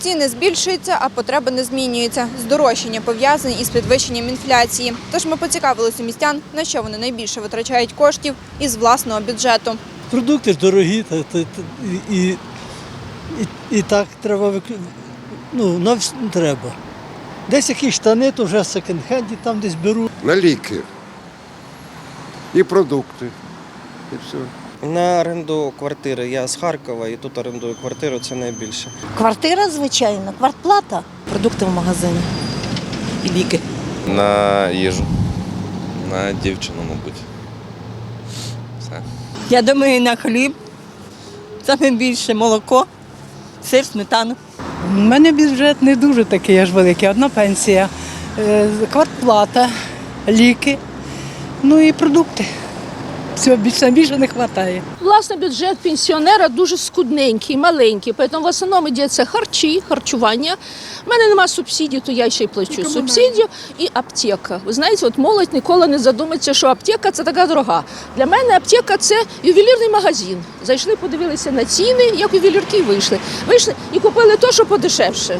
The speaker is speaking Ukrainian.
Ціни збільшуються, а потреби не змінюються. Здорожчання пов'язані із підвищенням інфляції. Тож ми поцікавилися містян, на що вони найбільше витрачають коштів із власного бюджету. Продукти ж дорогі, та, та, та, і, і, і, і так треба ну, на вс- треба. Десь якісь штани, то вже в секонд-хенді там десь беру. на ліки і продукти. І все. На оренду квартири. Я з Харкова і тут орендую квартиру, це найбільше. Квартира, звичайно, квартплата. Продукти в магазині і ліки. На їжу. На дівчину, мабуть. Все. Я думаю, на хліб. Саме більше молоко, сир, сметану. У мене бюджет не дуже такий аж великий. Одна пенсія, е, квартплата, ліки, ну і продукти. Всього більше більше не вистачає. Власне, бюджет пенсіонера дуже скудненький, маленький. Тому в основному йдеться харчі, харчування. У мене нема субсидій, то я ще й плачу субсидію і аптека. Ви знаєте, от молодь ніколи не задумається, що аптека це така дорога. Для мене аптека це ювелірний магазин. Зайшли, подивилися на ціни, як ювелірки вийшли. Вийшли і купили те, що подешевше.